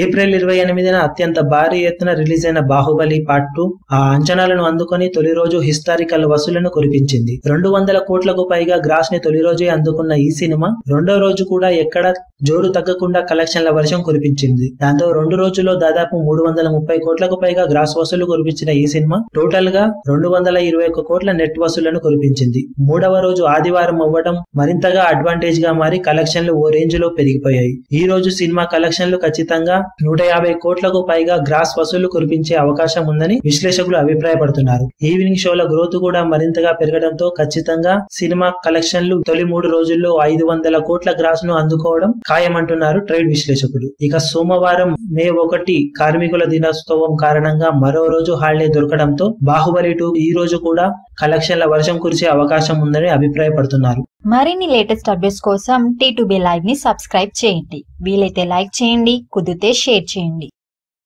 April ఇరవై ఎనిమిదిన అత్యంత భారీ ఎత్తున రిలీజ్ అయిన బాహుబలి పార్ట్ టూ ఆ అంచనాలను అందుకొని తొలి రోజు హిస్టారికల్ వసూళ్ళను కురిపించింది. రెండు వందల కోట్లకు పైగా గ్రాస్ని తొలి రోజే అందుకున్న ఈ సినిమా రెండో రోజు కూడా ఎక్కడ జోరు తగ్గకుండా కలెక్షన్ల వర్షం కురిపించింది. దాంతో రెండు రోజుల్లో దాదాపు మూడు వందల ముప్పై కోట్లకు పైగా గ్రాస్ వసూలు కురిపించిన ఈ సినిమా టోటల్గా రెండు వందల ఇరవై ఒక్క కోట్ల నెట్ వసూళ్ళను కురిపించింది. మూడవ రోజు ఆదివారం అవ్వడం మరింతగా అడ్వాంటేజ్గా మారి కలెక్షన్లు ఓ రేంజ్లో పెరిగిపోయాయి. ఈ రోజు సినిమా కలెక్షన్లు ఖచ్చితంగా నూట యాభై కోట్లకు పైగా గ్రాస్ వసూలు కురిపించే అవకాశం ఉందని విశ్లేషకులు అభిప్రాయపడుతున్నారు. ఈవినింగ్ షోల గ్రోత్ కూడా మరింతగా పెరగడంతో ఖచ్చితంగా సినిమా కలెక్షన్లు తొలి మూడు రోజుల్లో ఐదు వందల కోట్ల గ్రాస్ను అందుకోవడం ఖాయమంటున్నారు ట్రేడ్ విశ్లేషకులు. ఇక సోమవారం మే ఒకటి కార్మికుల దినోత్సవం కారణంగా మరో రోజు హాలిడే దొరకడంతో బాహుబలి టూ ఈ రోజు కూడా కలెక్షన్ల వర్షం కురిసే అవకాశం ఉందని అభిప్రాయపడుతున్నారు. మరిన్ని లేటెస్ట్ అప్డేట్స్ కోసం టీ లైవ్ని సబ్స్క్రైబ్ చేయండి. వీలైతే లైక్ చేయండి కుదిరితే షేర్ చేయండి.